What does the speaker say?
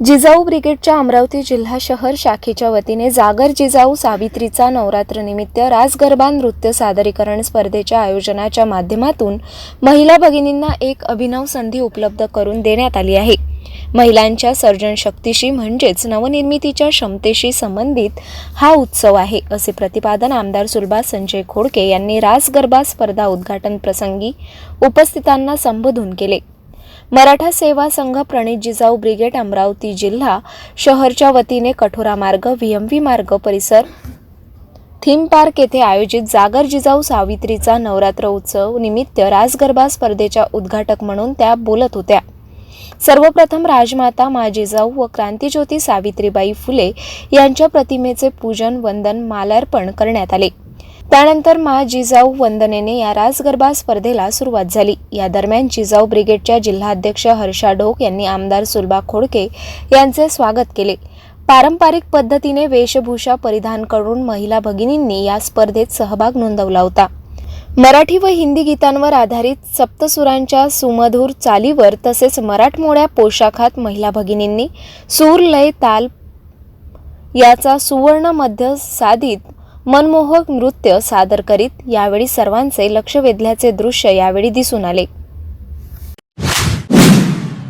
जिजाऊ ब्रिगेडच्या अमरावती जिल्हा शहर शाखेच्या वतीने जागर जिजाऊ सावित्रीचा नवरात्र निमित्त नृत्य सादरीकरण स्पर्धेच्या आयोजनाच्या माध्यमातून महिला भगिनींना एक अभिनव संधी उपलब्ध करून देण्यात आली आहे. महिलांच्या सर्जनशक्तीशी म्हणजेच नवनिर्मितीच्या क्षमतेशी संबंधित हा उत्सव आहे असे प्रतिपादन आमदार सुलभा संजय खोडके यांनी राजगरबा स्पर्धा उद्घाटन प्रसंगी उपस्थितांना संबोधून केले. मराठा सेवा संघ प्रणित जिजाऊ ब्रिगेड अमरावती जिल्हा शहरच्या वतीने कठोरा मार्ग व्ही मार्ग परिसर थीम पार्क येथे आयोजित जागर जिजाऊ सावित्रीचा नवरात्र उत्सव निमित्त राजगरबा स्पर्धेच्या उद्घाटक म्हणून त्या बोलत होत्या. सर्वप्रथम राजमाता मा जिजाऊ व क्रांतीज्योती सावित्रीबाई फुले यांच्या प्रतिमेचे पूजन वंदन मालार्पण करण्यात आले. त्यानंतर मा जिजाऊ वंदनेने या रासगरबा स्पर्धेला सुरुवात झाली. या दरम्यान जिजाऊ ब्रिगेडच्या जिल्हाध्यक्ष हर्षा ढोक यांनी आमदार सुलभा खोडके यांचे स्वागत केले. पारंपरिक पद्धतीने वेशभूषा परिधान करून महिला भगिनींनी या स्पर्धेत सहभाग नोंदवला होता. मराठी व हिंदी गीतांवर आधारित सप्तसुरांच्या सुमधुर चालीवर तसेच मराठमोळ्या पोशाखात महिला भगिनींनी सूर लय ताल याचा सुवर्ण मध्य साधित मनमोहक नृत्य सादर करीत यावेळी सर्वांचे लक्ष वेधल्याचे दृश्य यावेळी दिसून आले.